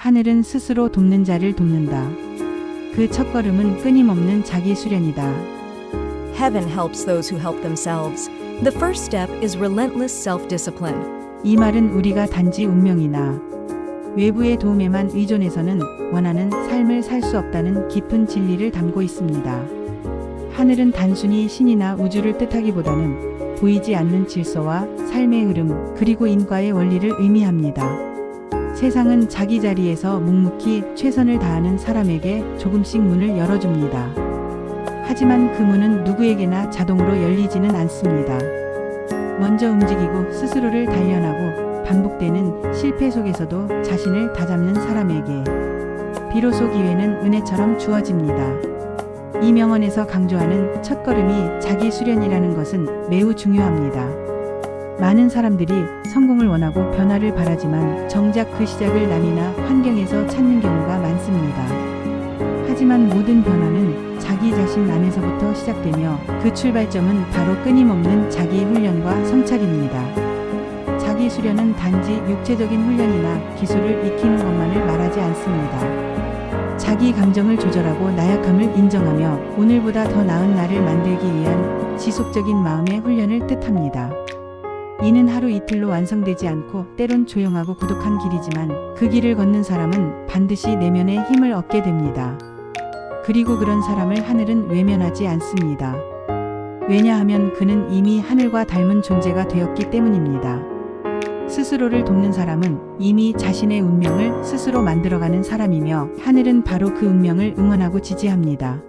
하늘은 스스로 돕는 자를 돕는다. 그 첫걸음은 끊임없는 자기 수련이다. Heaven helps those who help themselves. The first step is relentless self discipline. 이 말은 우리가 단지 운명이나 외부의 도움에만 의존해서는 원하는 삶을 살 수 없다는 깊은 진리를 담고 있습니다. 하늘은 단순히 신이나 우주를 뜻하기보다는 보이지 않는 질서와 삶의 흐름, 그리고 인과의 원리를 의미합니다. 세상은 자기 자리에서 묵묵히 최선을 다하는 사람에게 조금씩 문을 열어줍니다. 하지만 그 문은 누구에게나 자동으로 열리지는 않습니다. 먼저 움직이고 스스로를 단련하고 반복되는 실패 속에서도 자신을 다잡는 사람에게 비로소 기회는 은혜처럼 주어집니다. 이 명언에서 강조하는 첫걸음이 자기 수련이라는 것은 매우 중요합니다. 많은 사람들이 성공을 원하고 변화를 바라지만 정작 그 시작을 남이나 환경에서 찾는 경우가 많습니다. 하지만 모든 변화는 자기 자신 안에서부터 시작되며 그 출발점은 바로 끊임없는 자기 훈련과 성찰입니다. 자기 수련은 단지 육체적인 훈련이나 기술을 익히는 것만을 말하지 않습니다. 자기 감정을 조절하고 나약함을 인정하며 오늘보다 더 나은 나를 만들기 위한 지속적인 마음의 훈련을 뜻합니다. 이는 하루 이틀로 완성되지 않고 때론 조용하고 고독한 길이지만 그 길을 걷는 사람은 반드시 내면의 힘을 얻게 됩니다. 그리고 그런 사람을 하늘은 외면하지 않습니다. 왜냐하면 그는 이미 하늘과 닮은 존재가 되었기 때문입니다. 스스로를 돕는 사람은 이미 자신의 운명을 스스로 만들어가는 사람이며 하늘은 바로 그 운명을 응원하고 지지합니다.